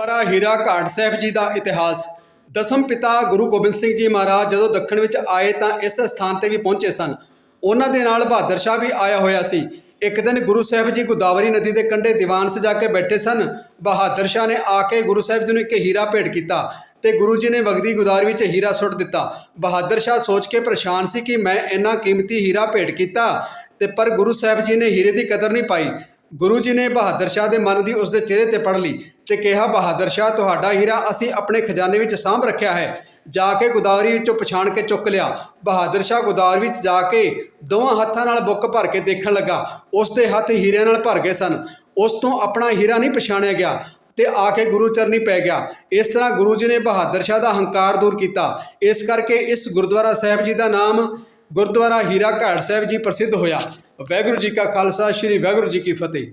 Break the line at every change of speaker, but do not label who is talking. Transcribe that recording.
ਦੁਆਰਾ ਹੀਰਾ ਘਾਟ ਸਾਹਿਬ ਜੀ ਦਾ ਇਤਿਹਾਸ। ਦਸਮ ਪਿਤਾ ਗੁਰੂ ਗੋਬਿੰਦ ਸਿੰਘ ਜੀ ਮਹਾਰਾਜ ਜਦੋਂ ਦੱਖਣ ਵਿੱਚ ਆਏ ਤਾਂ ਇਸ ਸਥਾਨ ਤੇ ਵੀ ਪਹੁੰਚੇ ਸਨ। ਉਹਨਾਂ ਦੇ ਨਾਲ ਬਹਾਦਰ ਸ਼ਾਹ ਵੀ ਆਇਆ ਹੋਇਆ ਸੀ। ਇੱਕ ਦਿਨ ਗੁਰੂ ਸਾਹਿਬ ਜੀ ਗੋਦਾਵਰੀ ਨਦੀ ਦੇ ਕੰਢੇ ਦੀਵਾਨ ਸਜਾ ਕੇ ਬੈਠੇ ਸਨ। ਬਹਾਦਰ ਸ਼ਾਹ ਨੇ ਆ ਕੇ ਗੁਰੂ ਸਾਹਿਬ ਜੀ ਨੂੰ ਇੱਕ ਹੀਰਾ ਭੇਟ ਕੀਤਾ ਤੇ ਗੁਰੂ ਜੀ ਨੇ ਵਗਦੀ ਗੁਦਾਰ ਵਿੱਚ ਹੀਰਾ ਸੁੱਟ ਦਿੱਤਾ। ਬਹਾਦਰ ਸ਼ਾਹ ਸੋਚ ਕੇ ਪਰੇਸ਼ਾਨ ਸੀ ਕਿ ਮੈਂ ਇੰਨਾ ਕੀਮਤੀ ਹੀਰਾ ਭੇਟ ਕੀਤਾ ਤੇ ਪਰ ਗੁਰੂ ਸਾਹਿਬ ਜੀ ਨੇ ਹੀਰੇ ਦੀ ਕਦਰ ਨਹੀਂ ਪਾਈ। ਗੁਰੂ ਜੀ ਨੇ ਬਹਾਦਰ ਸ਼ਾਹ ਦੇ ਮਨ ਦੀ ਉਸ ਦੇ ਚਿਹਰੇ ਤੇ ਪੜ ਲਈ ਤੇ ਕਿਹਾ, ਬਹਾਦਰ ਸ਼ਾਹ, ਤੁਹਾਡਾ ਹੀਰਾ ਅਸੀਂ ਆਪਣੇ ਖਜ਼ਾਨੇ ਵਿੱਚ ਸਾਂਭ ਰੱਖਿਆ ਹੈ। ਜਾ ਕੇ ਗੋਦਾਵਰੀ ਵਿੱਚੋਂ ਪਛਾਣ ਕੇ ਚੁੱਕ ਲਿਆ। ਬਹਾਦਰ ਸ਼ਾਹ ਗੋਦਾਵਰੀ ਵਿੱਚ ਜਾ ਕੇ ਦੋਵਾਂ ਹੱਥਾਂ ਨਾਲ ਬੁੱਕ ਭਰ ਕੇ ਦੇਖਣ ਲੱਗਾ। ਉਸ ਦੇ ਹੱਥ ਹੀਰਿਆਂ ਨਾਲ ਭਰ ਗਏ ਸਨ। ਉਸ ਤੋਂ ਆਪਣਾ ਹੀਰਾ ਨਹੀਂ ਪਛਾਣਿਆ ਗਿਆ ਤੇ ਆ ਕੇ ਗੁਰੂ ਚਰਨੀ ਪੈ ਗਿਆ। ਇਸ ਤਰ੍ਹਾਂ ਗੁਰੂ ਜੀ ਨੇ ਬਹਾਦਰ ਸ਼ਾਹ ਦਾ ਹੰਕਾਰ ਦੂਰ ਕੀਤਾ। ਇਸ ਕਰਕੇ ਇਸ ਗੁਰਦੁਆਰਾ ਸਾਹਿਬ ਜੀ ਦਾ ਨਾਮ ਗੁਰਦੁਆਰਾ ਹੀਰਾ ਘਾਟ ਸਾਹਿਬ ਜੀ ਪ੍ਰਸਿੱਧ ਹੋਇਆ। ਵਾਹਿਗੁਰੂ ਜੀ ਕਾ ਖਾਲਸਾ, ਸ੍ਰੀ ਵਾਹਿਗੁਰੂ ਜੀ ਕੀ ਫਤਿਹ।